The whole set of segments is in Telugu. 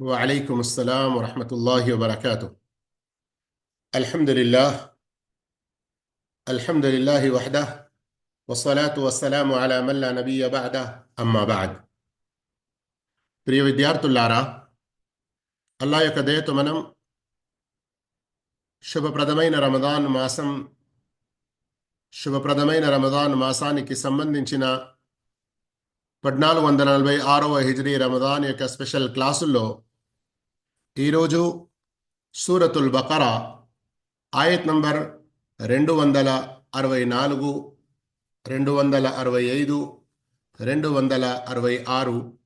وعليكم السلام ورحمة الله وبركاته الحمد لله الحمد لله وحده والصلاة والسلام على من لا نبي بعده أما بعد ప్రియ విద్యార్థులారా అల్లా యొక్క దయతో మనం శుభప్రదమైన రమదాన్ మాసం శుభప్రదమైన రమదాన్ మాసానికి సంబంధించిన పద్నాలుగు వందల నలభై ఆరవ హిజ్రీ రమదాన్ యొక్క స్పెషల్ క్లాసుల్లో ఈరోజు సూరతుల్ బకరా ఆయత్ నంబర్ రెండు వందల అరవై నాలుగు రెండు వందల అరవై ఐదు రెండు వందల అరవై ఆరు.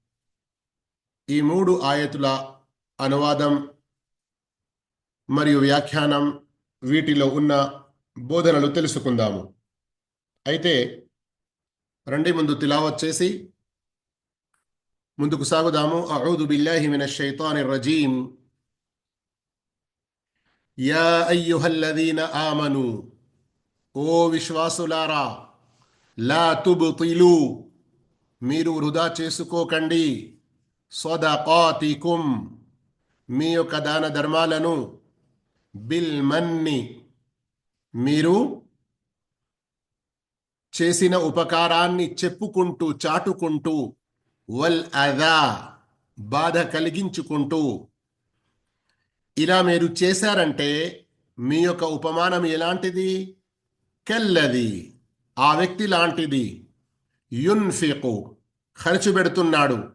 ఈ మూడు ఆయతుల అనువాదం మరియు వ్యాఖ్యానం వీటిలో ఉన్న బోధనలు తెలుసుకుందాము. అయితే రండి ముందు తిలావత్ చేసి ముందుకు సాగుదాము. అఊదు బిల్లాహి మినష్ షైతానిర్ రజీం యా అయ్యుహల్లదీన ఆమను. ఓ విశ్వాసులారా లా తుబ్తిలు మీరు వృధా చేసుకోకండి. సదకాతికుం మీ యొక్క దాన ధర్మాలను బిల్ మన్ని. మీరు చేసిన ఉపకారాన్ని చెప్పుకుంటూ చాటుకుంటూ వల్ అదా బాధ కలిగించుకుంటూ. ఇలా మీరు చేశారంటే మీ యొక్క ఉపమానం ఎలాంటిది? కెల్లది ఆ వ్యక్తి లాంటిది. యున్ఫికు ఖర్చు పెడుతున్నాడు.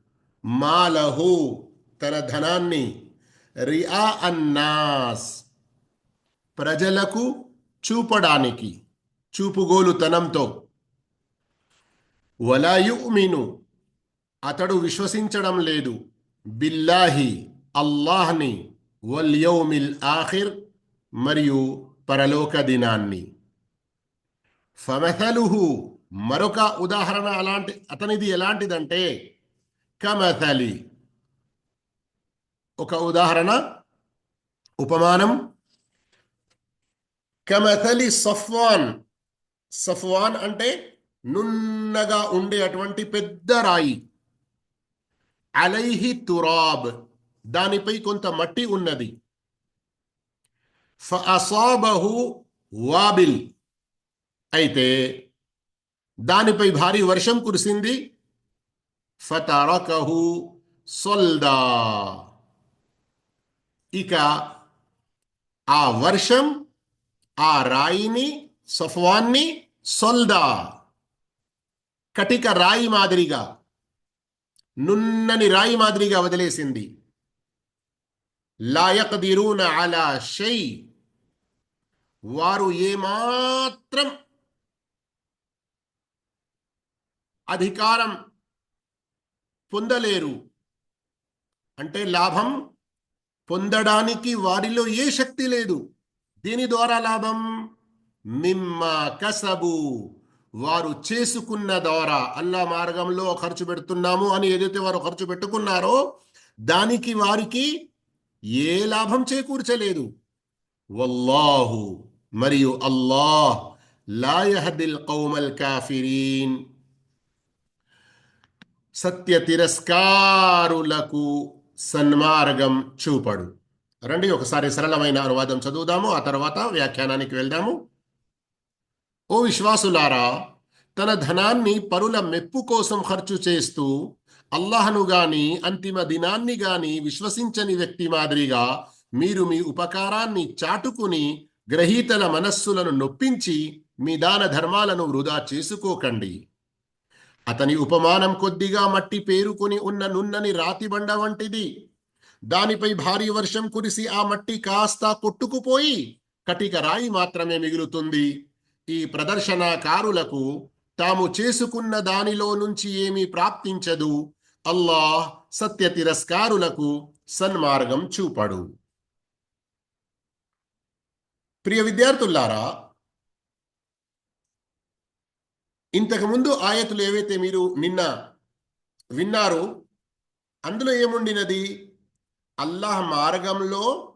మాలహు తన ధనాన్ని. రియా అన్నాస్ ప్రజలకు చూపడానికి చూపుగోలుతనంతో. వలయుమిను అతడు విశ్వసించడం లేదు. బిల్లాహి అల్లాహ్ని వల్ యౌమిల్ ఆఖిర్ మరియు పరలోక దినాన్ని. ఫమథలుహు మరొక ఉదాహరణ అలాంటి అతనిది ఎలాంటిదంటే కమథలి ఒక ఉదాహరణ ఉపమానం. కమథలి సఫ్వాన్. సఫ్వాన్ అంటే నున్నగా ఉండే అటువంటి పెద్ద రాయి. అలైహి తురాబ్. దానిపై కొంత మట్టి ఉన్నది. ఫఅసాబహు వాబిల్. అయితే దానిపై భారీ వర్షం కురిసింది. ఫతరకహు సొల్దా. ఇక ఆ వర్షం ఆ రాయిని సఫ్వాన్ని సొల్దా. కటిక రాయి మాదిరిగా. నున్నని రాయి మాదిరిగా వదిలేసింది. లాయకదిరూన అలా షై. వారు ఏమాత్రం అధికారం పొందలేరు. అంటే లాభం పొందడానికి వారిలో ఏ శక్తి లేదు. దీని ద్వారా లాభం? మిమ్మ కసబు. వారు చేసుకున్న ద్వారా అల్లా మార్గంలో ఖర్చు పెడుతున్నాము అని ఏదైతే వారు ఖర్చు పెట్టుకున్నారో దానికి వారికి ఏ లాభం చేకూర్చలేదు. వల్లాహు మరియు అల్లాహ్ లాయహదిల్ కౌమల్ కాఫిరీన్. సత్య తిరస్కారులకు సన్మార్గం చూపడు. రండి ఒకసారి సరళమైన అనువాదం చదువుదాము ఆ తర్వాత వ్యాఖ్యానానికి వెళ్దాము. ఓ విశ్వాసులారా తన ధనాన్ని పరుల మెప్పు కోసం ఖర్చు చేస్తూ అల్లాహను గాని అంతిమ దినాన్ని గాని విశ్వసించని వ్యక్తి మాదిరిగా మీరు మీ ఉపకారాన్ని చాటుకుని గ్రహీతల మనస్సులను నొప్పించి మీ దాన ధర్మాలను వృధా చేసుకోకండి. అతని ఉపమానం కొద్దిగా మట్టి పేరుకొని ఉన్న నున్నని రాతి బండ వంటిది. దానిపై భారీ వర్షం కురిసి ఆ మట్టి కాస్త కొట్టుకుపోయి కటిక రాయి మాత్రమే మిగులుతుంది. ఈ ప్రదర్శనకారులకు తాము చేసుకున్న దానిలో నుంచి ఏమీ ప్రాప్తించదు. అల్లాహ్ సత్య తిరస్కారులకు సన్మార్గం చూపడు. ప్రియ విద్యార్థులారా ఇంతకుముందు ఆయతులు ఏవైతే మీరు నిన్న విన్నారు అందులో ఏముండినది? అల్లాహ్ మార్గంలో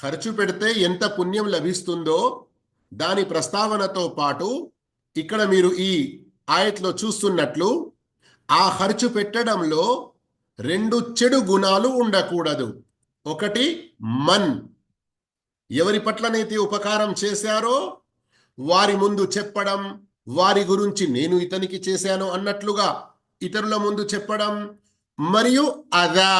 ఖర్చు పెడితే ఎంత పుణ్యం లభిస్తుందో దాని ప్రస్తావనతో పాటు ఇక్కడ మీరు ఈ ఆయట్లో చూస్తున్నట్లు ఆ ఖర్చు పెట్టడంలో రెండు చెడు గుణాలు ఉండకూడదు. ఒకటి మన్. ఎవరి పట్లనైతే ఉపకారం చేశారో వారి ముందు చెప్పడం వారి గురించి నేను ఇతనికి చేశాను అన్నట్లుగా ఇతరుల ముందు చెప్పడం మరియు అదా.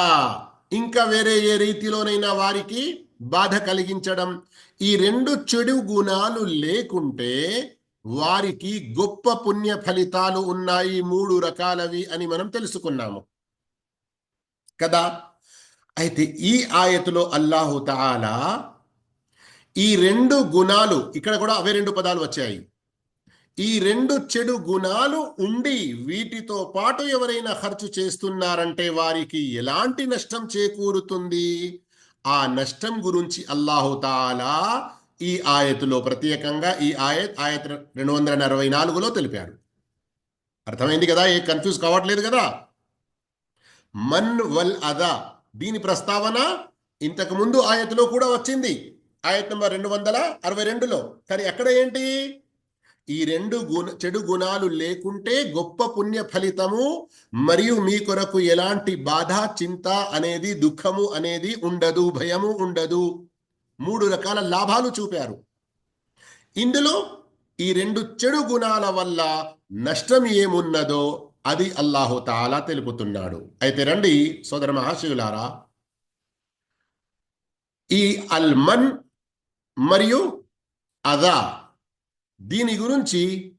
ఇంకా వేరే ఏ రీతిలోనైనా వారికి బాధ కలిగించడం. ఈ రెండు చెడు గుణాలు లేకుంటే వారికి గొప్ప పుణ్య ఫలితాలు ఉన్నాయి మూడు రకాలవి అని మనం తెలుసుకున్నాము. కదా? అయితే ఈ ఆయతులో అల్లాహు తాలా ఈ రెండు గుణాలు ఇక్కడ కూడా అవే రెండు పదాలు వచ్చాయి. ఈ రెండు చెడు గుణాలు ఉండి వీటితో పాటు ఎవరైనా ఖర్చు చేస్తున్నారంటే వారికి ఎలాంటి నష్టం చేకూరుతుంది? ఆ నష్టం గురించి అల్లాహుతాలా ఈ ఆయతులో ప్రత్యేకంగా ఈ ఆయత్ ఆయత్ రెండు వందల అరవై నాలుగులో తెలిపాడు. అర్థమైంది కదా? ఏ కన్ఫ్యూజ్ కావట్లేదు కదా? మన్ వల్ అదా. దీని ప్రస్తావన ఇంతకు ముందు ఆయతలో కూడా వచ్చింది. ఆయత్ నంబర్ రెండు వందల అరవై రెండులో. కానీ ఎక్కడ ఏంటి? ఈ రెండు గుణ చెడు గుణాలు లేకుంటే గొప్ప పుణ్య ఫలితము మరియు మీ కొరకు ఎలాంటి బాధ చింత అనేది దుఃఖము అనేది ఉండదు భయము ఉండదు. మూడు రకాల లాభాలు చూపారు. ఇందులో ఈ రెండు చెడు గుణాల వల్ల నష్టం ఏమున్నదో అది అల్లాహుతాలా తెలుపుతున్నాడు. అయితే రండి సోదర మహాశివులారా. ఈ అల్మన్ మరియు అదా దీని గురించి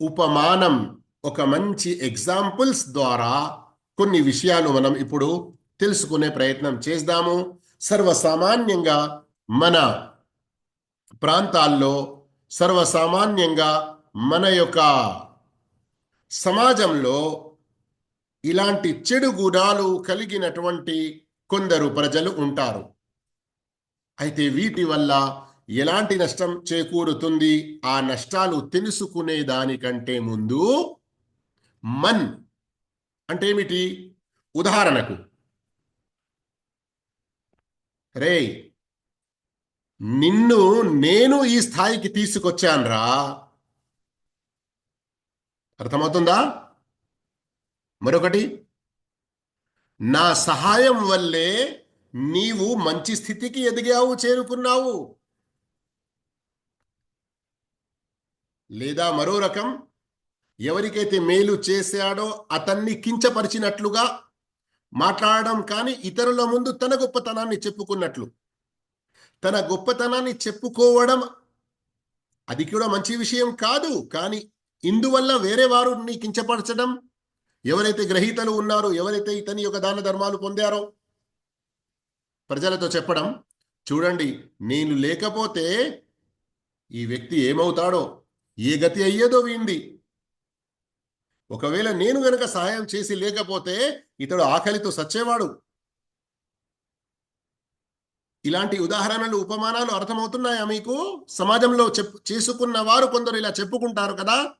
ఉపమానం ఒక మంచి ఎగ్జాంపుల్స్ ద్వారా కొన్ని విషయాలు మనం ఇప్పుడు తెలుసుకునే ప్రయత్నం చేద్దాము. సర్వసామాన్యంగా మన ప్రాంతాల్లో సర్వసామాన్యంగా మన యొక్క సమాజంలో ఇలాంటి చెడు గుణాలు కలిగినటువంటి కొందరు ప్రజలు ఉంటారు. అయితే వీటి వల్ల ఎలాంటి నష్టం చేకూరుతుంది? ఆ నష్టాలు తెలుసుకునే దానికంటే ముందు మన్ అంటే ఏమిటి? ఉదాహరణకు రే నిన్ను నేను ఈ స్థాయికి తీసుకొచ్చాన్రా. అర్థమవుతుందా? మరొకటి నా సహాయం వల్లే నీవు మంచి స్థితికి ఎదిగావు చేరుకున్నావు. లేదా మరో రకం ఎవరికైతే మేలు చేశాడో అతన్ని కించపరిచినట్లుగా మాట్లాడడం కానీ ఇతరుల ముందు తన గొప్పతనాన్ని చెప్పుకున్నట్లు. తన గొప్పతనాన్ని చెప్పుకోవడం అది కూడా మంచి విషయం కాదు కానీ ఇందువల్ల వేరే వారు నీ కించపరచడం ఎవరైతే గ్రహీతలు ఉన్నారో ఎవరైతే ఇతని యొక్క దాన ధర్మాలు పొందారో ప్రజలతో చెప్పడం చూడండి నేను లేకపోతే ఈ వ్యక్తి ఏమవుతాడో ఏ గతి అయ్యేదో వీంది. ఒకవేళ నేను గనక సహాయం చేసి లేకపోతే ఇతడు ఆకలితో సచ్చేవాడు. ఇలాంటి ఉదాహరణలు ఉపమానాలు అర్థమవుతున్నాయా మీకు? సమాజంలో చెప్పు చేసుకున్న వారు కొందరు ఇలా చెప్పుకుంటారు కదా?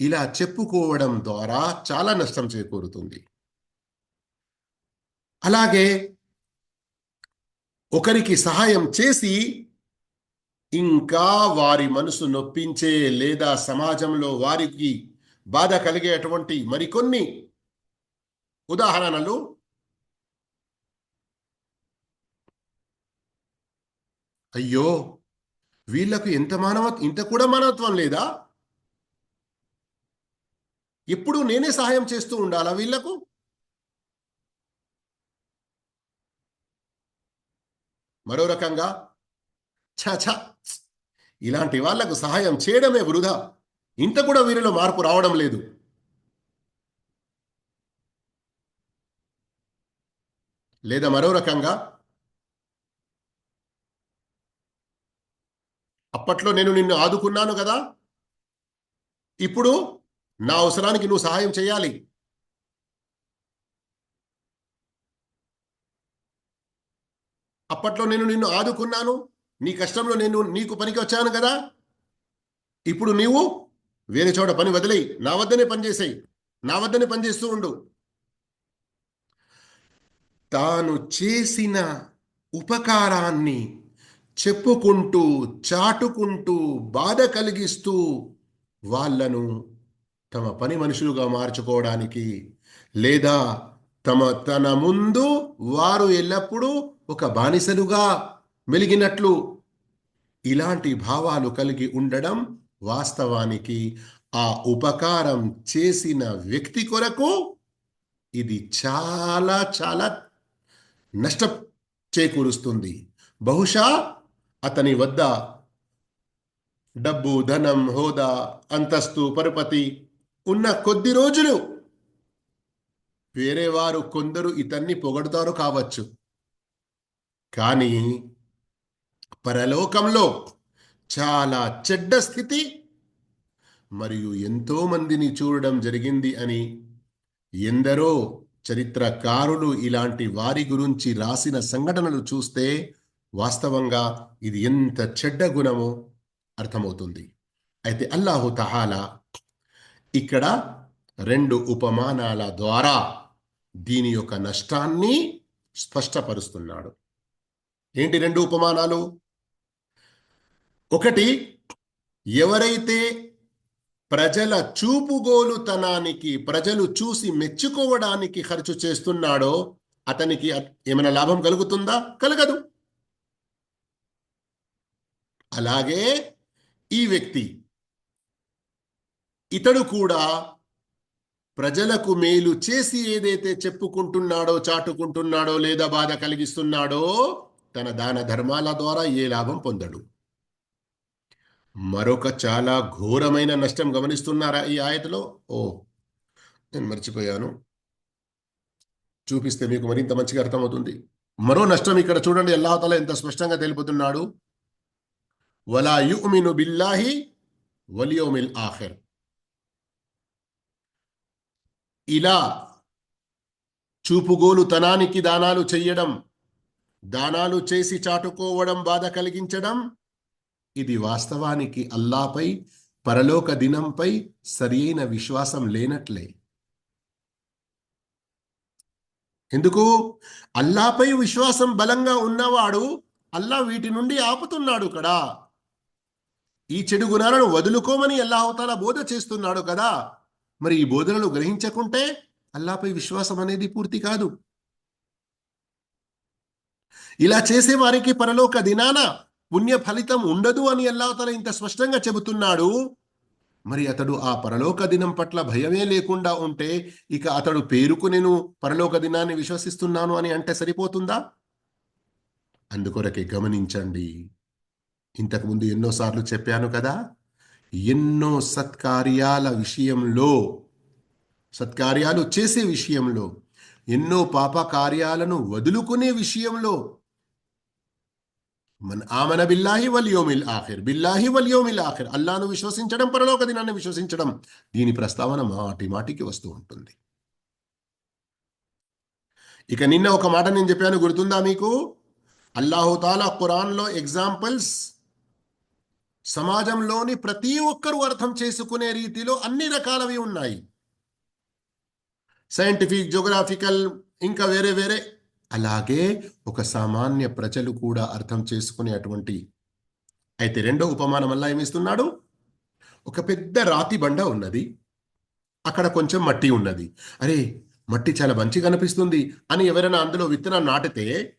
ఇలా చెప్పుకోవడం ద్వారా చాలా నష్టం చేకూరుతుంది. అలాగే ఒకరికి సహాయం చేసి ఇంకా వారి మనసు నొప్పించే లేదా సమాజంలో వారికి బాధ కలిగేటువంటి మరికొన్ని ఉదాహరణలు. అయ్యో! వీళ్ళకు ఎంత మానవ ఇంత కూడా మానవత్వం లేదా? ఎప్పుడు నేనే సహాయం చేస్తూ ఉండాలా వీళ్ళకు మరో రకంగా ఛ! ఇలాంటి వాళ్ళకు సహాయం చేయడమే వృధా. ఇంత కూడా వీరిలో మార్పు రావడం లేదు. లేదా మరో రకంగా అప్పట్లో నేను నిన్ను ఆదుకున్నాను కదా. ఇప్పుడు నా అవసరానికి నువ్వు సహాయం చేయాలి. అప్పట్లో నేను నిన్ను ఆదుకున్నాను. నీ కష్టంలో నేను నీకు పనికి వచ్చాను కదా? ఇప్పుడు నీవు వేరే చోట పని వదిలేయి. నా వద్దనే పనిచేసాయి నా వద్దనే పనిచేస్తూ ఉండు. తాను చేసిన ఉపకారాన్ని చెప్పుకుంటూ చాటుకుంటూ బాధ కలిగిస్తూ వాళ్ళను తమ పని మనుషులుగా మార్చుకోవడానికి లేదా తమ తన ముందు వారు ఎల్లప్పుడూ ఒక బానిసలుగా మెలిగినట్లు ఇలాంటి భావాలు కలిగి ఉండడం వాస్తవానికి ఆ ఉపకారం చేసిన వ్యక్తి కొరకు ఇది చాలా చాలా నష్ట చేకూరుస్తుంది. బహుశా అతని వద్ద డబ్బు ధనం హోదా అంతస్తు పరపతి ఉన్న కొద్ది రోజులు వేరే వారు కొందరు ఇతన్ని పొగడుతారు కావచ్చు. కానీ పరలోకంలో చాలా చెడ్డ స్థితి మరియు ఎంతో మందిని చూడడం జరిగింది అని ఎందరో చరిత్రకారులు ఇలాంటి వారి గురించి రాసిన సంఘటనలు చూస్తే వాస్తవంగా ఇది ఎంత చెడ్డ గుణమో అర్థమవుతుంది. అయితే అల్లాహు తహాలా ఇక్కడ రెండు ఉపమానాల ద్వారా దీని యొక్క నష్టాన్ని స్పష్టపరుస్తున్నాడు. ఏంటి రెండు ఉపమానాలు? ఒకటి ఎవరైతే ప్రజల చూపుగోలుతనానికి ప్రజలు చూసి మెచ్చుకోవడానికి ఖర్చు చేస్తున్నాడో అతనికి ఏమైనా లాభం కలుగుతుందా? కలగదు. అలాగే ఈ వ్యక్తి ఇతడు కూడా ప్రజలకు మేలు చేసి ఏదైతే చెప్పుకుంటున్నాడో చాటుకుంటున్నాడో లేదా బాధ కలిగిస్తున్నాడో తన దాన ధర్మాల ద్వారా ఏ లాభం పొందడు? మరొక చాలా ఘోరమైన నష్టం గమనిస్తున్నారా ఈ ఆయతలో? ఓ నేను మర్చిపోయాను. చూపిస్తే మీకు మరింత మంచిగా అర్థమవుతుంది. మరో నష్టం ఇక్కడ చూడండి. అల్లాహతల ఎంత స్పష్టంగా తెలుపుతున్నాడు వలా యుమిను బిల్లాహి వలియోమిల్ ఆఖర్. ఇలా చూపుగోలు తనానికి దానాలు చెయ్యడం దానాలు చేసి చాటుకోవడం బాధ కలిగించడం ఇది వాస్తవానికి అల్లాపై పరలోక దినంపై సరియైన విశ్వాసం లేనట్లే. ఎందుకు? అల్లాపై విశ్వాసం బలంగా ఉన్నవాడు అల్లా వీటి నుండి ఆపుతున్నాడు కదా. ఈ చెడు గుణాలను వదులుకోమని అల్లాహతాల బోధ చేస్తున్నాడు కదా. మరి ఈ బోధనలు గ్రహించకుంటే అల్లాపై విశ్వాసం అనేది పూర్తి కాదు. ఇలా చేసే వారికి పరలోక దినాన పుణ్య ఫలితం ఉండదు అని అల్లాహతల ఇంత స్పష్టంగా చెబుతున్నాడు. మరి అతడు ఆ పరలోక దినం పట్ల భయమే లేకుండా ఉంటే ఇక అతడు పేరుకు నేను పరలోక దినాన్ని విశ్వసిస్తున్నాను అని అంటే సరిపోతుందా? అందుకొరకే గమనించండి. ఇంతకుముందు ఎన్నోసార్లు చెప్పాను కదా ఎన్నో సత్కార్యాల విషయంలో సత్కార్యాలు చేసే విషయంలో ఎన్నో పాప కార్యాలను వదులుకునే విషయంలో మన ఆమన బిల్లాహి వల్యోమిల్ ఆఖిర్. బిల్లాహి వల్యోమిల్ ఆఖిర్. అల్లాను విశ్వసించడం పరలోక దినాన్ని విశ్వసించడం దీని ప్రస్తావన మాటి మాటికి వస్తూ ఉంటుంది. ఇక నిన్న ఒక మాట నేను చెప్పాను గుర్తుందా మీకు? అల్లాహుతాలా ఖురాన్లో ఎగ్జాంపుల్స్ సమాజంలోని ప్రతి ఒక్కరూ అర్థం చేసుకునే రీతిలో అన్ని రకాలవి ఉన్నాయి. సైంటిఫిక్ జోగ్రాఫికల్ ఇంకా వేరే వేరే. అలాగే ఒక సామాన్య ప్రజలు కూడా అర్థం చేసుకునే అటువంటి అయితే రెండో ఉపమానం వల్ల ఏమిస్తున్నాడు ఒక పెద్ద రాతి బండ ఉన్నది. అక్కడ కొంచెం మట్టి ఉన్నది. అరే మట్టి చాలా మంచిగా కనిపిస్తుంది అని ఎవరైనా అందులో విత్తనం నాటితే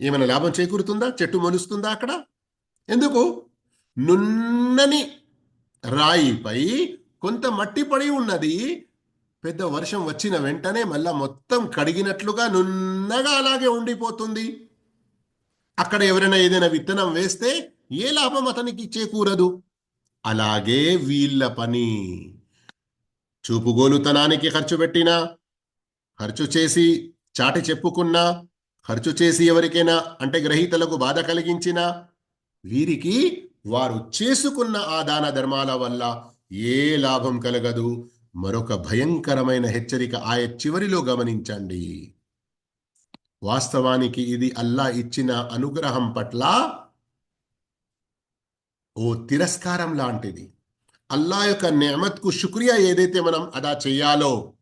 ఏమైనా లాభం చేకూరుతుందా? చెట్టు మొలుస్తుందా అక్కడ? ఎందుకు? నున్నని రాయిపై కొంత మట్టి పడి ఉన్నది. పెద్ద వర్షం వచ్చిన వెంటనే మళ్ళా మొత్తం కడిగినట్లుగా నున్నగా అలాగే ఉండిపోతుంది. అక్కడ ఎవరైనా ఏదైనా విత్తనం వేస్తే ఏ లాభం అతనికి చేకూరదు. అలాగే వీళ్ళ పని. చూపుగోలుతనానికి ఖర్చు పెట్టినా ఖర్చు చేసి చాటి చెప్పుకున్నా ఖర్చు చేసి ఎవరికైనా అంటే గ్రహీతలకు బాధ కలిగించినా వీరికి వారు చేసుకున్న ఆ దాన ధర్మాల వల్ల ఏ లాభం కలగదు. మరొక భయంకరమైన హెచ్చరిక ఆయ చివరిలో గమనించండి. వాస్తవానికి ఇది అల్లా ఇచ్చిన అనుగ్రహం పట్ల ఓ తిరస్కారం లాంటిది. అల్లా యొక్క నెమత్కు శుక్రియా ఏదైతే మనం అదా చెయ్యాలో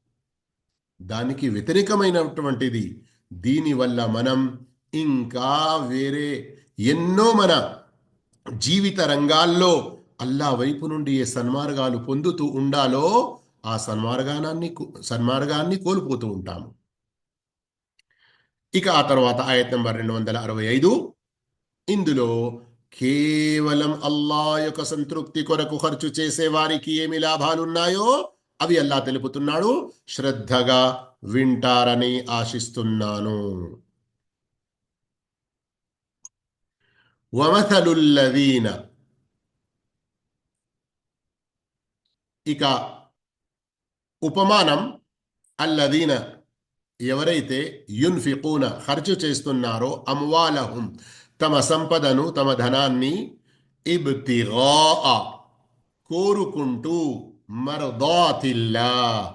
దానికి వ్యతిరేకమైనటువంటిది. దీనివల్ల మనం ఇంకా వేరే ఎన్నో మన జీవిత రంగాల్లో అల్లా వైపు నుండి ఏ సన్మార్గాలు పొందుతూ ఉండాలో ఆ సన్మార్గానాన్ని సన్మార్గాన్ని కోల్పోతూ ఉంటాము. ఇక ఆ తర్వాత ఆయత్ నెంబర్ రెండు వందల అరవై ఐదు. ఇందులో కేవలం అల్లా యొక్క సంతృప్తి కొరకు ఖర్చు చేసే వారికి ఏమి లాభాలున్నాయో అవి అల్లా తెలుపుతున్నాడు. శ్రద్ధగా వింటారని ఆశిస్తున్నాను. వమథలుల్లదీన. ఇక ఉపమానం అల్లదీన ఎవరైతే యున్ఫికూన ఖర్చు చేస్తున్నారో అమ్వాలహుం తమ సంపదను తమ ధనాన్ని ఇబ్తిగా కోరుకుంటూ మర్దాతిల్లా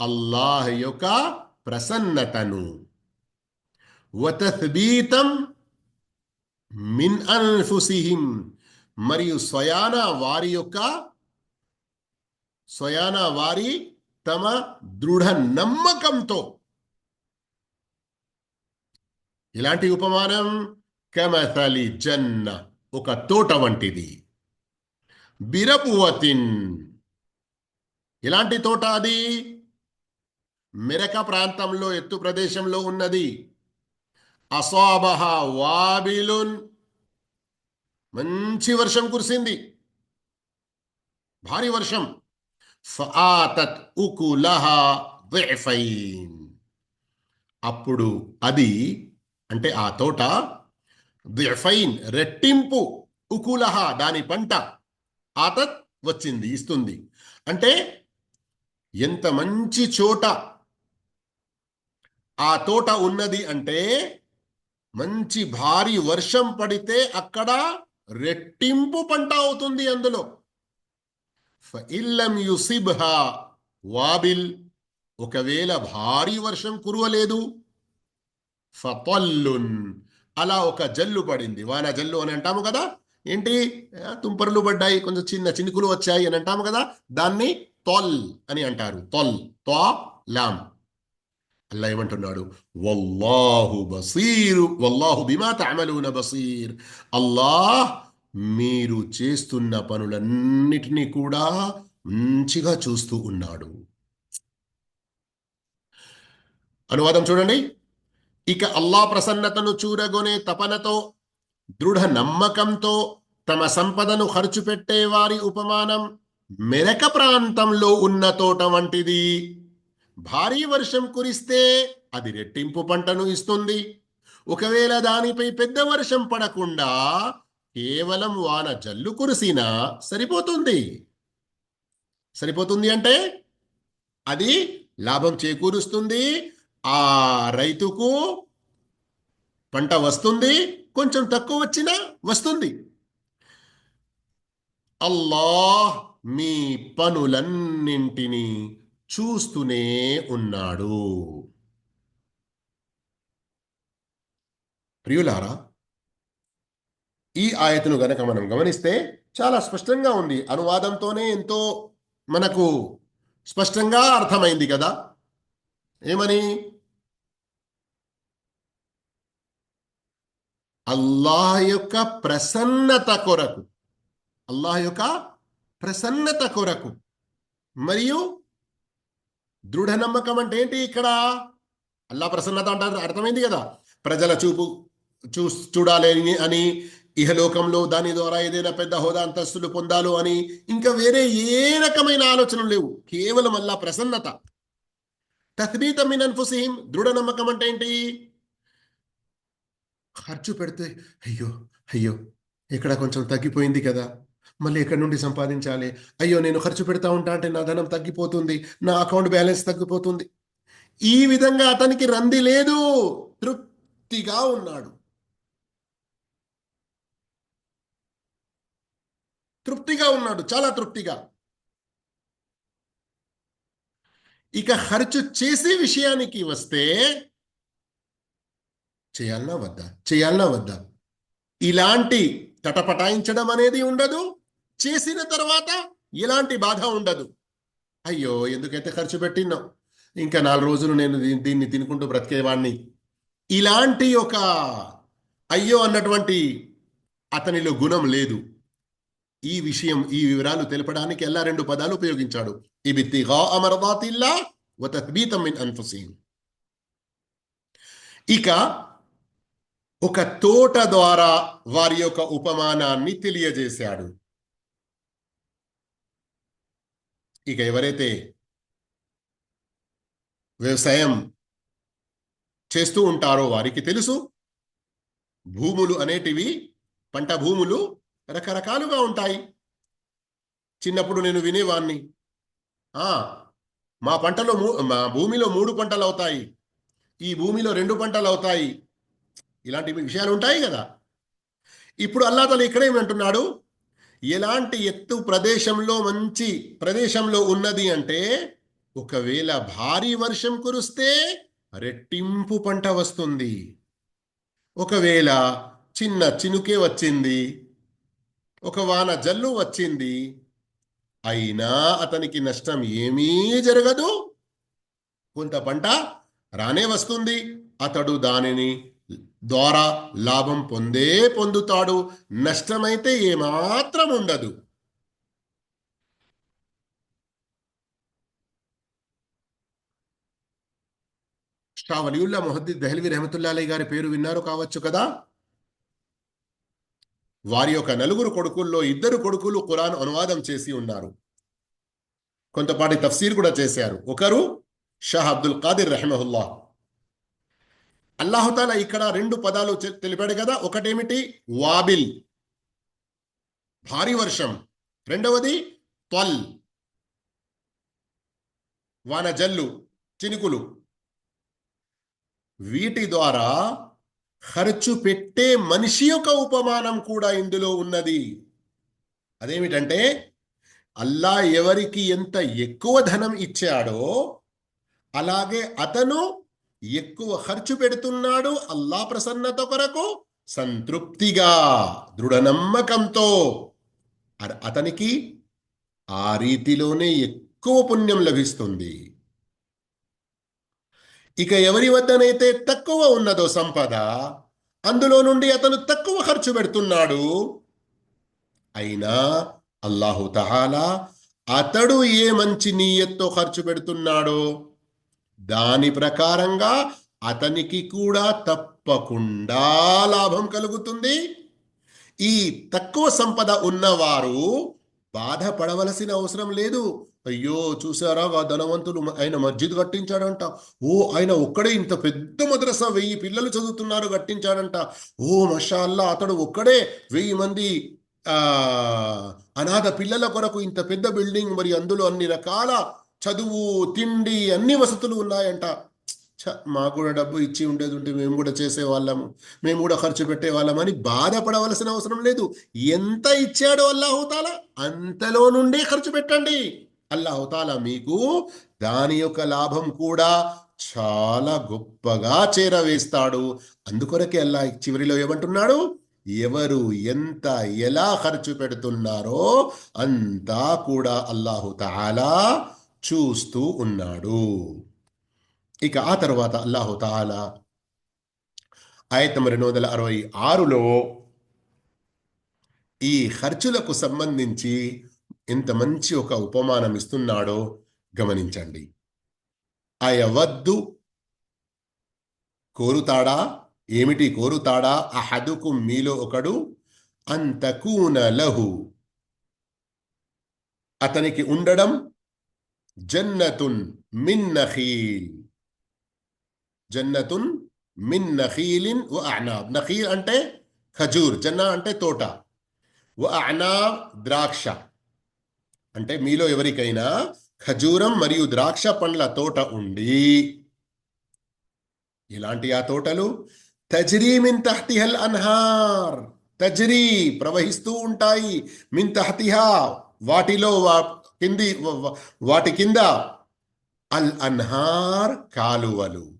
అల్లాహ్ యొక్క ప్రసన్నతను. వతస్బీతం మిన్ అన్ఫుసిహిం మరియు స్వయాన వారి యొక్క స్వయాన వారి తమ దృఢ నమ్మకంతో. ఇలాంటి ఉపమానం కమసలి జన్న ఒక తోట వంటిది. బిరపువతిన్. ఇలాంటి తోట అది. మెరక ప్రాంతంలో ఎత్తు ప్రదేశంలో ఉన్నది. అసాబహ వాబిలున్. మంచి వర్షం కురిసింది. భారీ వర్షం. ఫఆతత్ ఉకులహా దిఫైన్. అప్పుడు అది అంటే ఆ తోట దిఫైన్ రెట్టింపు ఉకులహ దాని పంట ఆతత్ వచ్చింది ఇస్తుంది. అంటే ఎంత మంచి చోట ఆ తోట ఉన్నది అంటే మంచి భారీ వర్షం పడితే అక్కడ రెట్టింపు పంట అవుతుంది అందులో. ఇల్లం యుసిబ్హా వాబిల్ ఒకవేళ భారీ వర్షం కురవలేదు ఫపల్లున్ అలా ఒక జల్లు పడింది. వాన జల్లు అని అంటాము కదా? ఏంటి? తుంపర్లు పడ్డాయి కొంచెం చిన్న చినుకులు వచ్చాయి అని అంటాము కదా? దాన్ని తొల్ అని అంటారు. తొల్తో లామ్ అల్లా ఏమంటున్నాడు? వల్లాహు బసీరు వల్లాహు బిమా తఅమలూన బసీర్. అల్లాహ్ మీరు చేస్తున్న పనులన్నిటినీ కూడా మంచిగా చూస్తూ ఉన్నాడు. అనువాదం చూడండి. ఇక అల్లా ప్రసన్నతను చూరగొనే తపనతో దృఢ నమ్మకంతో తమ సంపదను ఖర్చు పెట్టే వారి ఉపమానం మెరక ప్రాంతంలో ఉన్న తోట వంటిది. భారీ వర్షం కురిస్తే అది రెట్టింపు పంటను ఇస్తుంది. ఒకవేళ దానిపై పెద్ద వర్షం పడకుండా కేవలం వాన జల్లు కురిసినా సరిపోతుంది. సరిపోతుంది అంటే అది లాభం చేకూరుస్తుంది ఆ రైతుకు పంట వస్తుంది కొంచెం తక్కువ వచ్చినా వస్తుంది. అల్లాహ్ మీ పనులన్నింటినీ చూస్తూనే ఉన్నాడు. ప్రియులారా ఈ ఆయతను గనక మనం గమనిస్తే చాలా స్పష్టంగా ఉంది. అనువాదంతోనే ఎంతో మనకు స్పష్టంగా అర్థమైంది కదా? ఏమని? అల్లాహ్ యొక్క ప్రసన్నత కొరకు. అల్లాహ్ యొక్క ప్రసన్నత కొరకు. మరియు దృఢ నమ్మకం అంటే ఏంటి ఇక్కడ? అల్లా ప్రసన్నత అంటారు అర్థమైంది కదా? ప్రజల చూపు చూ చూడాలి అని ఇహలోకంలో దాని ద్వారా ఏదైనా పెద్ద హోదా అంతస్తులు పొందాలో అని ఇంకా వేరే ఏ రకమైన ఆలోచనలు లేవు. కేవలం అల్లా ప్రసన్నత. తస్బీత మిన్ అన్ఫుసిహిం దృఢ నమ్మకం అంటే ఏంటి? ఖర్చు పెడితే అయ్యో అయ్యో ఇక్కడ కొంచెం తగ్గిపోయింది కదా. మళ్ళీ ఎక్కడి నుండి సంపాదించాలి? అయ్యో నేను ఖర్చు పెడతా ఉంటా అంటే నా ధనం తగ్గిపోతుంది నా అకౌంట్ బ్యాలెన్స్ తగ్గిపోతుంది. ఈ విధంగా అతనికి రంది లేదు. తృప్తిగా ఉన్నాడు. తృప్తిగా ఉన్నాడు చాలా తృప్తిగా. ఇక ఖర్చు చేసే విషయానికి వస్తే చేయాలన్నా వద్దా? చేయాలన్నా వద్దా? ఇలాంటి తటపటాయించడం అనేది ఉండదు చేసిన తర్వాత ఎలాంటి బాధ ఉండదు. అయ్యో ఎందుకైతే ఖర్చు పెట్టినాం ఇంకా నాలుగు రోజులు నేను దీన్ని తినుకుంటూ బ్రతికేవాడిని ఇలాంటి ఒక అయ్యో అన్నటువంటి అతనిలో గుణం లేదు. ఈ విషయం ఈ వివరాలు తెలపడానికి ఎలా రెండు పదాలు ఉపయోగించాడు. ఇబిత్తిగా అమరదాతిల్లా వ తత్బీతం ఇక ఒక తోట ద్వారా వారి యొక్క ఉపమానాన్ని తెలియజేశాడు. ఇక ఎవరైతే వ్యవసాయం చేస్తూ ఉంటారో వారికి తెలుసు భూములు అనేటివి పంట భూములు రకరకాలుగా ఉంటాయి. చిన్నప్పుడు నేను వినేవాణ్ణి. మా పంటలో మూ- మా భూమిలో మూడు పంటలు అవుతాయి. ఈ భూమిలో రెండు పంటలు అవుతాయి. ఇలాంటి విషయాలు ఉంటాయి కదా. ఇప్పుడు అల్లాతలు ఇక్కడేమంటున్నాడు ఎలాంటి ఎత్తు ప్రదేశంలో మంచి ప్రదేశంలో ఉన్నది అంటే ఒకవేళ భారీ వర్షం కురిస్తే రెట్టింపు పంట వస్తుంది. ఒకవేళ చిన్న చినుకే వచ్చింది ఒక వాన జల్లు వచ్చింది అయినా అతనికి నష్టం ఏమీ జరగదు. కొంత పంట రానే వస్తుంది. అతడు దానిని ద్వారా లాభం పొందే పొందుతాడు. నష్టమైతే ఏమాత్రం ఉండదు. షా వలియుల్లా మొహద్దీ దహల్వి రహమతుల్లా గారి పేరు విన్నారు కావచ్చు కదా? వారి యొక్క నలుగురు కొడుకుల్లో ఇద్దరు కొడుకులు ఖురాన్ అనువాదం చేసి ఉన్నారు. కొంతపాటి తఫ్సీర్ కూడా చేశారు. ఒకరు షాహ్ అబ్దుల్ ఖాదిర్ రెహమహుల్లా అల్లాహుతాల ఇక్కడ రెండు పదాలు తెలిపాడు కదా ఒకటేమిటి? వాబిల్. భారీ వర్షం. రెండవది త్వల్. వాన జల్లు. చినుకులు. వీటి ద్వారా ఖర్చు పెట్టే మనిషి యొక్క ఉపమానం కూడా ఇందులో ఉన్నది. అదేమిటంటే అల్లా ఎవరికి ఎంత ఎక్కువ ధనం ఇచ్చాడో అలాగే అతను ఎక్కువ ఖర్చు పెడుతున్నాడు అల్లా ప్రసన్నత కొరకు సంతృప్తిగా దృఢ నమ్మకంతో అతనికి ఆ రీతిలోనే ఎక్కువ పుణ్యం లభిస్తుంది. ఇక ఎవరి వద్దనైతే తక్కువ ఉన్నదో సంపద అందులో నుండి అతను తక్కువ ఖర్చు పెడుతున్నాడు. అయినా అల్లాహు తహాలా అతడు ఏ మంచి నీయత్తో ఖర్చు పెడుతున్నాడో దాని ప్రకారంగా అతనికి కూడా తప్పకుండా లాభం కలుగుతుంది. ఈ తక్కువ సంపద ఉన్నవారు బాధపడవలసిన అవసరం లేదు. అయ్యో చూసారా ఆ ధనవంతులు ఆయన మస్జిద్ కట్టించాడంట. ఓ ఆయన ఒక్కడే ఇంత పెద్ద మద్రసా వెయ్యి పిల్లలు చదువుతున్నారు కట్టించాడంట. ఓ మషాల్లా అతడు ఒక్కడే వెయ్యి మంది ఆ అనాథ పిల్లల కొరకు ఇంత పెద్ద బిల్డింగ్ మరి అందులో అన్ని రకాల చదువు తిండి అన్ని వసతులు ఉన్నాయంట. మాకు కూడా డబ్బు ఇచ్చి ఉండేది ఉంటే మేము కూడా చేసేవాళ్ళము. మేము కూడా ఖర్చు పెట్టేవాళ్ళమని బాధపడవలసిన అవసరం లేదు. ఎంత ఇచ్చాడో అల్లాహుతాల అంతలో నుండే ఖర్చు పెట్టండి. అల్లాహుతాల మీకు దాని యొక్క లాభం కూడా చాలా గొప్పగా చేరవేస్తాడు. అందుకొరకే అల్లా చివరిలో ఏమంటున్నాడు? ఎవరు ఎంత ఎలా ఖర్చు పెడుతున్నారో అంతా కూడా అల్లాహు తాలా చూస్తూ ఉన్నాడు. ఇక ఆ తర్వాత అల్లాహు తాలా ఆయత రెండు వందల అరవై ఆరులో ఈ ఖర్చులకు సంబంధించి ఎంత మంచి ఒక ఉపమానం ఇస్తున్నాడో గమనించండి. అయవద్దు కోరుతాడా? ఏమిటి కోరుతాడా? అహదుకు మీలో ఒకడు అంతకూన లహు. అతనికి ఉండడం జన్నతున్ మిన్నహీల్ జన్నతున్ మిన్ నఖీలిన్ వ అనాబ్. నఖీల్ అంటే ఖజూర్ జన్న అంటే తోట. వ అనాబ్ ద్రాక్ష. అంటే మీలో ఎవరికైనా ఖజూరం మరియు ద్రాక్ష పండ్ల తోట ఉండి ఇలాంటి ఆ తోటలు తజ్రీ మిన్ తహ్తిహల్ అన్హార్. తజ్రీ ప్రవహిస్తూ ఉంటాయి మిన్ తహ్తిహా. వాటిలో వా కింది వాటి కింద అల్ అన్హార్ కాలువలు.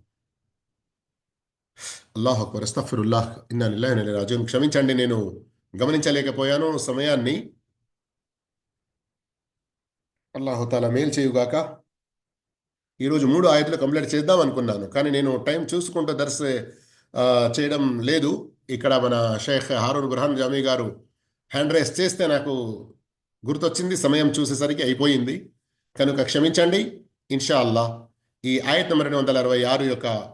అల్లాహ్ అక్బర్ అస్తఫిరుల్లాహ్ ఇన్నా రాజు క్షమించండి నేను గమనించలేకపోయాను. సమయాన్ని అల్లాహుతాల మేలు చేయుగాక ఈరోజు మూడు ఆయతులు కంప్లీట్ చేద్దాం అనుకున్నాను. కానీ నేను టైం చూసుకుంటూ దర్శ చేయడం లేదు. ఇక్కడ మన షేఖ్ హారూన్ బుర్హాన్ జామీ గారు హ్యాండ్ రైస్ చేస్తే నాకు గుర్తొచ్చింది. సమయం చూసేసరికి అయిపోయింది. కనుక క్షమించండి. ఇన్షా అల్లా ఈ ఆయత్ నెంబర్ రెండు వందల అరవై ఆరు యొక్క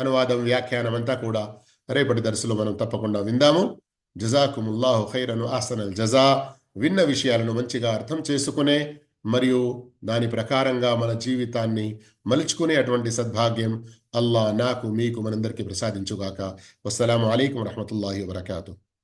అనువాదం వ్యాఖ్యానం అంతా కూడా రేపటి దర్శలో మనం తప్పకుండా విందాము. జజాకుముల్లాహు ఖైరను ఆసనల్ జజా. విన్న విషయాలను మంచిగా అర్థం చేసుకునే మరియు దాని ప్రకారంగా మన జీవితాన్ని మలుచుకునే అటువంటి సద్భాగ్యం అల్లా నాకు మీకు మనందరికీ ప్రసాదించుగాక. అస్సలం అయికం వరహమతుల్లాహి వబర్కాతు.